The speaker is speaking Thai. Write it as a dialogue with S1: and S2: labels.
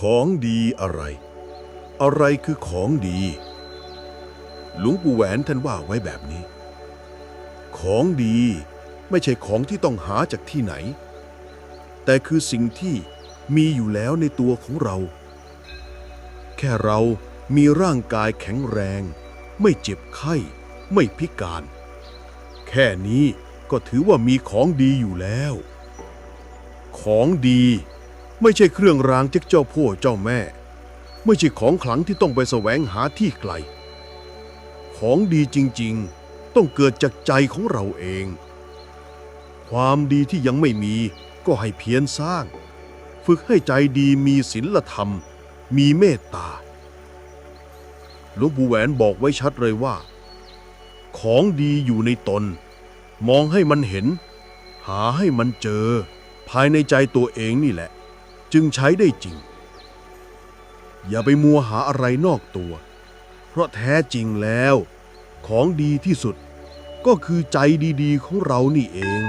S1: ของดีอะไร อะไรคือของดี หลวงปู่แหวนท่านว่าไว้แบบนี้ ของดีไม่ใช่ของที่ต้องหาจากที่ไหน แต่คือสิ่งที่มีอยู่แล้วในตัวของเรา แค่เรามีร่างกายแข็งแรง ไม่เจ็บไข้ ไม่พิการ แค่นี้ก็ถือว่ามีของดีอยู่แล้ว ของดี ไม่ใช่เครื่องรางจากเจ้าพ่อเจ้าแม่ ไม่ใช่ของขลังที่ต้องไปแสวงหาที่ไกล ของดีจริงๆ ต้องเกิดจากใจของเราเอง ความดีที่ยังไม่มีก็ให้เพียรสร้าง ฝึกให้ใจดีมีศีลธรรม มีเมตตาหลวงปู่แหวนบอกไว้ชัดเลยว่า ของดีอยู่ในตน มองให้มันเห็น หาให้มันเจอ ภายในใจตัวเองนี่แหละ จึงใช้ได้จริง อย่าไปมัวหาอะไรนอกตัว เพราะแท้จริงแล้ว ของดีที่สุดก็คือใจดีๆของเรานี่เอง